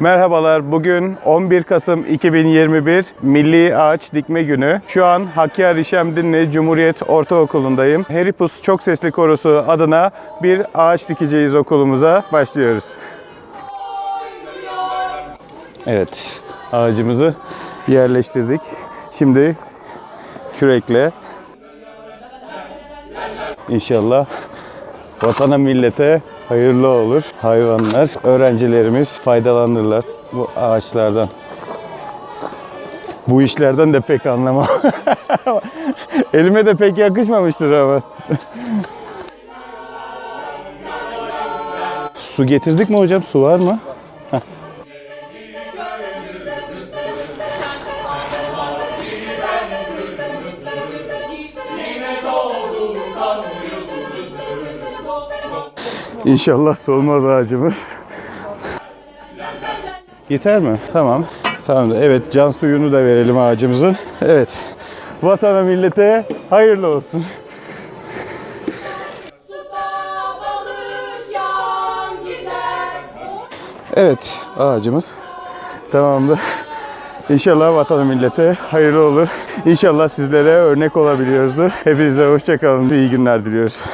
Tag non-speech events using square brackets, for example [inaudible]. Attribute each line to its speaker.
Speaker 1: Merhabalar. Bugün 11 Kasım 2021 Milli Ağaç Dikme Günü. Şu an Hakkari Şemdinli Cumhuriyet Ortaokulu'ndayım. Heripus Çok Sesli Korosu adına bir ağaç dikeceğiz okulumuza. Başlıyoruz. Evet, ağacımızı yerleştirdik. Şimdi kürekle inşallah vatana millete hayırlı olur. Hayvanlar, öğrencilerimiz faydalanırlar bu ağaçlardan. Bu işlerden de pek anlamam. [laughs] Elime de pek yakışmamıştır ama. Su getirdik mi hocam? Su var mı? İnşallah solmaz ağacımız. Yeter mi? Tamam. Tamam. Evet can suyunu da verelim ağacımızın. Evet. Vatana millete hayırlı olsun. Evet ağacımız tamamdır. İnşallah vatana millete hayırlı olur. İnşallah sizlere örnek olabiliyoruzdur. Hepinize hoşçakalın. İyi günler diliyoruz.